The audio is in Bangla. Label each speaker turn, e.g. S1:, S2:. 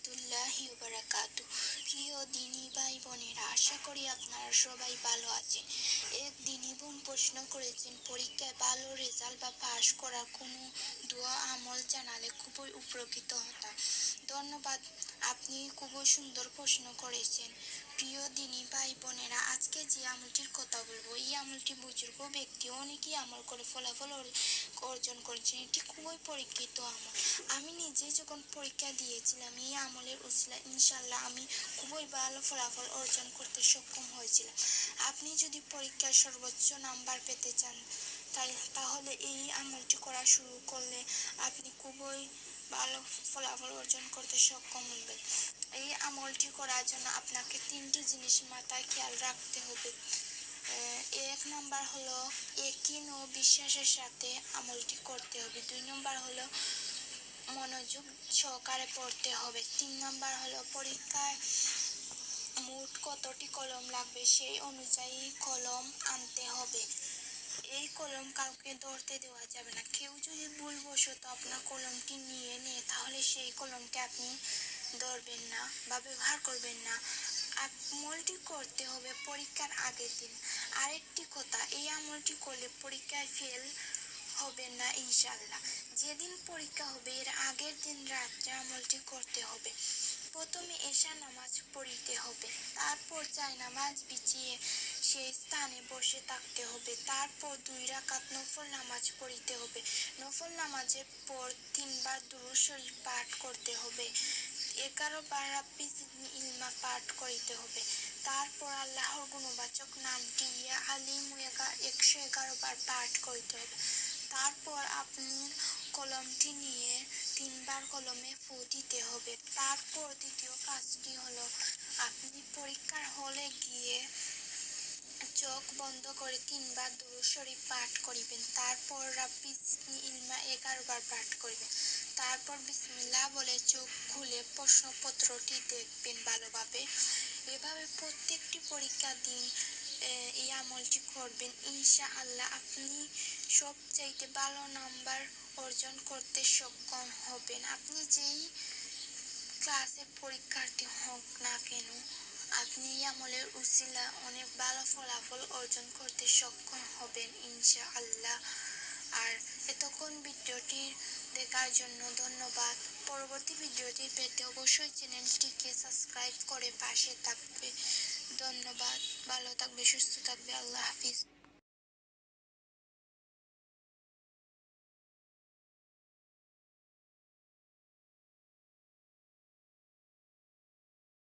S1: রহমতুল্লাহি বারাকাতু প্রিয় দিনী ভাই বোনেরা, আশা করি আপনারা সবাই ভালো আছেন। এক দিনী বোন প্রশ্ন করেছেন, পরীক্ষায় ভালো রেজাল্ট বা পাশ করার কোনো দোয়া, আমল জানালে খুবই উপকৃত হতাম। ধন্যবাদ, আপনি খুবই সুন্দর প্রশ্ন করেছেন। প্রিয় দিনী ভাই বোনেরা, আজকে যে আমলটির কথা বলব, এই আমলটি বুজুর্গ ব্যক্তি অনেকেই আমল করে ফলাফল অর্জন করেছেন, এটি খুবই পরীক্ষিত আমল। আমি নিজে যখন পরীক্ষা দিয়েছিলাম, এই আমলের উসিলা ইনশাল্লাহ আমি খুবই ভালো ফলাফল অর্জন করতে সক্ষম হয়েছিলাম। আপনি যদি পরীক্ষার সর্বোচ্চ নাম্বার পেতে চান, তাই, তাহলে এই আমলটি করা শুরু করলে আপনি খুবই ভালো ফলাফল অর্জন করতে সক্ষম হবেন। এই আমলটি করার জন্য আপনাকে তিনটি জিনিস মাথায় খেয়াল রাখতে হবে। এক নাম্বার হলো একিন ও বিশ্বাসের সাথে আমলটি করতে হবে। দুই নম্বর হলো মনোযোগ সহকারে পড়তে হবে। তিন নম্বর হলো পরীক্ষায় মোট কতটি কলম লাগবে সেই অনুযায়ী কলম আনতে হবে। এই কলম কাউকে ধরতে দেওয়া যাবে না। কেউ যদি ভুলবশত আপনার কলমটি নিয়ে নেয়, তাহলে সেই কলমটি আপনি ধরবেন না বা ব্যবহার করবেন না। আমলটি করতে হবে পরীক্ষার আগের দিন। আরেকটি কথা, এই আমলটি করলে পরীক্ষায় ফেল হবে না ইনশাল্লাহ যেদিন পরীক্ষা হবে, এর আগের দিন রাত্রে আমলটি করতে হবে। প্রথমে এশা নামাজ পড়িতে হবে, তারপর চাই নামাজ বিছিয়ে সেই স্থানে বসে থাকতে হবে, তারপর দুই রাকাত নফল নামাজ পড়িতে হবে। নফল নামাজের পর তিনবার দুরূদ শরীফ পাঠ করতে হবে। এগারো বার রাব্বি ইলমা পাঠ করিতে হবে। তারপর আল্লাহর গুণবাচক নামটি ইয়া আলিম একশো এগারো বার পাঠ করিতে হবে। তারপর আপনি কলমটি নিয়ে তিনবার কলমে ফু দিতে হবে। তারপর দ্বিতীয় কাজটি হলো, আপনি পরীক্ষার হলে গিয়ে চোখ বন্ধ করে তিনবার দুরূদ শরীফ পাঠ করিবেন। তারপর রাব্বি ইলমা এগারো বার পাঠ করিবেন। তারপর বিসমিল্লাহ বলে চোখ খুলে প্রশ্নপত্রটি দেখবেন ভালোভাবে। এভাবে প্রত্যেকটি পরীক্ষা দিন এই আমলটি করবেন। ইনশা আল্লাহ আপনি সবচাইতে ভালো নাম্বার অর্জন করতে সক্ষম হবেন। আপনি যেই ক্লাসে পরীক্ষার্থী হোক না কেন, আপনি এই আমলের উসিলা অনেক ভালো ফলাফল অর্জন করতে সক্ষম হবেন ইনশা আল্লাহ আর এতক্ষণ ভিডিওটি দেখার জন্য ধন্যবাদ। পরবর্তী ভিডিওটি পেতে অবশ্যই চ্যানেলটিকে সাবস্ক্রাইব করে পাশে থাকবে। ধন্যবাদ। ভালো থাকবে, সুস্থ থাকবে। আল্লাহ হাফিজ।